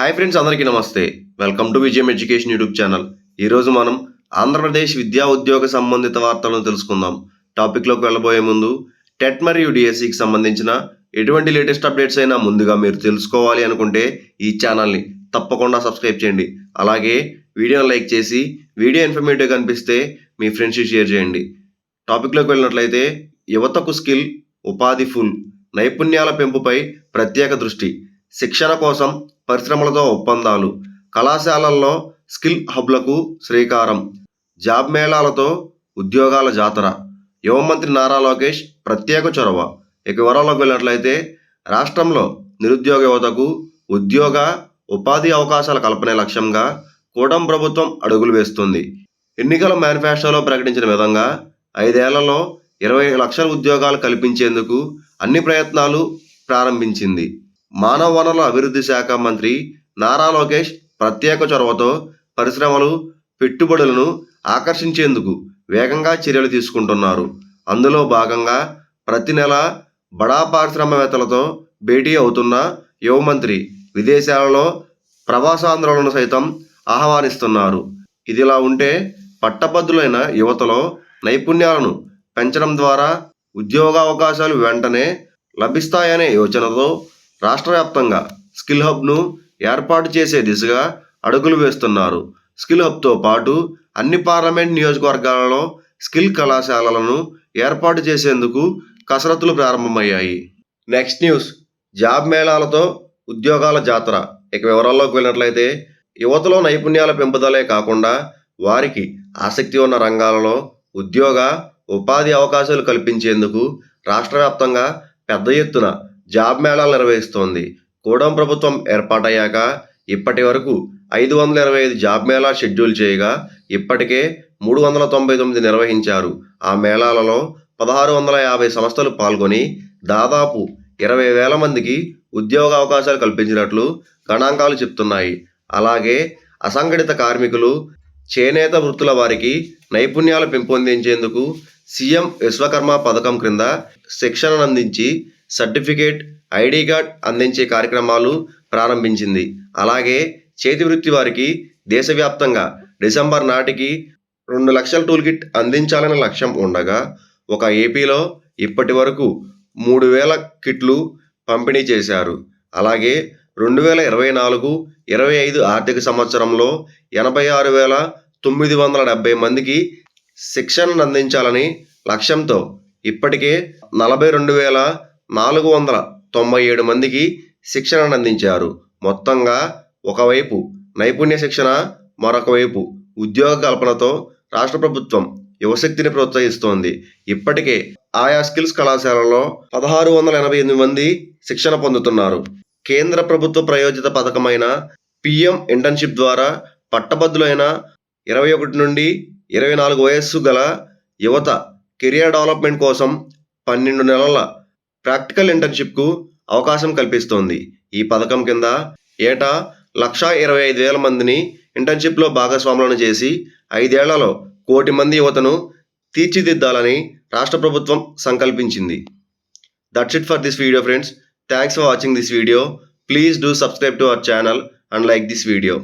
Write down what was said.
Hi friends అందరికీ నమస్తే. Welcome to Vijayam education YouTube channel ఈరోజు మనం ఆంధ్రప్రదేశ్ విద్యా ఉద్యోగ సంబంధిత వార్తలను తెలుసుకుందాం. టాపిక్లోకి వెళ్ళబోయే ముందు టెట్ మరియు డిఎస్సికి సంబంధించిన ఎటువంటి లేటెస్ట్ అప్డేట్స్ అయినా ముందుగా మీరు తెలుసుకోవాలి అనుకుంటే ఈ ఛానల్ని తప్పకుండా సబ్స్క్రైబ్ చేయండి. అలాగే వీడియోని లైక్ చేసి వీడియో ఇన్ఫర్మేటివ్ కనిపిస్తే మీ ఫ్రెండ్స్కి షేర్ చేయండి. టాపిక్లోకి వెళ్ళినట్లయితే యువతకు స్కిల్ ఉపాధి ఫుల్ నైపుణ్యాల పెంపుపై ప్రత్యేక దృష్టి. శిక్షణ కోసం పరిశ్రమలతో ఒప్పందాలు. కళాశాలల్లో స్కిల్ హబ్లకు శ్రీకారం. జాబ్ మేళాలతో ఉద్యోగాల జాతర. యువమంత్రి నారా లోకేష్ ప్రత్యేక చొరవ. ఇక వివరాల్లోకి వెళ్ళినట్లయితే రాష్ట్రంలో నిరుద్యోగ యువతకు ఉద్యోగ ఉపాధి అవకాశాల కల్పనే లక్ష్యంగా కూటమి ప్రభుత్వం అడుగులు వేస్తుంది. ఎన్నికల మేనిఫెస్టోలో ప్రకటించిన విధంగా ఐదేళ్ళలో ఇరవై లక్షల ఉద్యోగాలు కల్పించేందుకు అన్ని ప్రయత్నాలు ప్రారంభించింది. మానవ వనరుల అభివృద్ధి శాఖ మంత్రి నారా లోకేష్ ప్రత్యేక చొరవతో పరిశ్రమలు పెట్టుబడులను ఆకర్షించేందుకు వేగంగా చర్యలు తీసుకుంటున్నారు. అందులో భాగంగా ప్రతి నెల బడా పారిశ్రామికవేత్తలతో భేటీ అవుతున్న యువ మంత్రి విదేశాలలో ప్రవాసాంధ్రులను సైతం ఆహ్వానిస్తున్నారు. ఇదిలా ఉంటే పట్టభద్రులైన యువతలో నైపుణ్యాలను పెంచడం ద్వారా ఉద్యోగావకాశాలు వెంటనే లభిస్తాయనే యోచనతో రాష్ట్ర వ్యాప్తంగా స్కిల్ హబ్ను ఏర్పాటు చేసే దిశగా అడుగులు వేస్తున్నారు. స్కిల్ హబ్తో పాటు అన్ని పార్లమెంట్ నియోజకవర్గాలలో స్కిల్ కళాశాలలను ఏర్పాటు చేసేందుకు కసరత్తులు ప్రారంభమయ్యాయి. Next news. జాబ్ మేళాలతో ఉద్యోగాల జాతర. ఇక వివరాల్లోకి వెళ్ళినట్లయితే యువతలో నైపుణ్యాల పెంపుదలే కాకుండా వారికి ఆసక్తి ఉన్న రంగాలలో ఉద్యోగ ఉపాధి అవకాశాలు కల్పించేందుకు రాష్ట్ర వ్యాప్తంగా పెద్ద ఎత్తున జాబ్ మేళాలు నిర్వహిస్తోంది. కూడం ప్రభుత్వం ఏర్పాటయ్యాక ఇప్పటి వరకు ఐదు వందల ఇరవై ఐదు జాబ్ మేళా షెడ్యూల్ చేయగా ఇప్పటికే మూడు వందల తొంభై తొమ్మిది నిర్వహించారు. ఆ మేళాలలో పదహారు వందల యాభై సంస్థలు పాల్గొని దాదాపు ఇరవై వేల మందికి ఉద్యోగ అవకాశాలు కల్పించినట్లు గణాంకాలు చెప్తున్నాయి. అలాగే అసంఘటిత కార్మికులు చేనేత వృత్తుల వారికి నైపుణ్యాలు పెంపొందించేందుకు సీఎం విశ్వకర్మ పథకం క్రింద శిక్షణ అందించి సర్టిఫికేట్ ఐడి కార్డ్ అందించే కార్యక్రమాలు ప్రారంభించింది. అలాగే చేతి వృత్తి వారికి దేశవ్యాప్తంగా డిసెంబర్ నాటికి రెండు లక్షల టూల్ కిట్ అందించాలనే లక్ష్యం ఉండగా ఒక ఏపీలో ఇప్పటి వరకు మూడు వేల కిట్లు పంపిణీ చేశారు. అలాగే రెండు వేల ఇరవై నాలుగు ఇరవై ఐదు ఆర్థిక సంవత్సరంలో ఎనభై ఆరు వేల తొమ్మిది వందల డెబ్బై మందికి శిక్షణను అందించాలని లక్ష్యంతో ఇప్పటికే నలభై రెండు వేల నాలుగు వందల తొంభై ఏడు మందికి శిక్షణను అందించారు. మొత్తంగా ఒకవైపు నైపుణ్య శిక్షణ మరొక వైపు ఉద్యోగ కల్పనతో రాష్ట్ర ప్రభుత్వం యువశక్తిని ప్రోత్సహిస్తోంది. ఇప్పటికే ఆయా స్కిల్స్ కళాశాలలో పదహారు వందల ఎనభై ఎనిమిది మంది శిక్షణ పొందుతున్నారు. కేంద్ర ప్రభుత్వ ప్రయోజిత పథకమైన పిఎం ఇంటర్న్షిప్ ద్వారా పట్టభద్రులైన ఇరవై ఒకటి నుండి ఇరవై నాలుగు వయస్సు గల యువత కెరియర్ డెవలప్మెంట్ కోసం పన్నెండు నెలల ప్రాక్టికల్ ఇంటర్న్షిప్కు అవకాశం కల్పిస్తోంది. ఈ పథకం కింద ఏటా లక్షా ఇరవై ఐదు వేల మందిని ఇంటర్న్షిప్లో భాగస్వాములను చేసి ఐదేళ్ళలో కోటి మంది యువతను తీర్చిదిద్దాలని రాష్ట్ర ప్రభుత్వం సంకల్పించింది. That's it for this video friends thanks for watching this video please do subscribe to our channel and like this video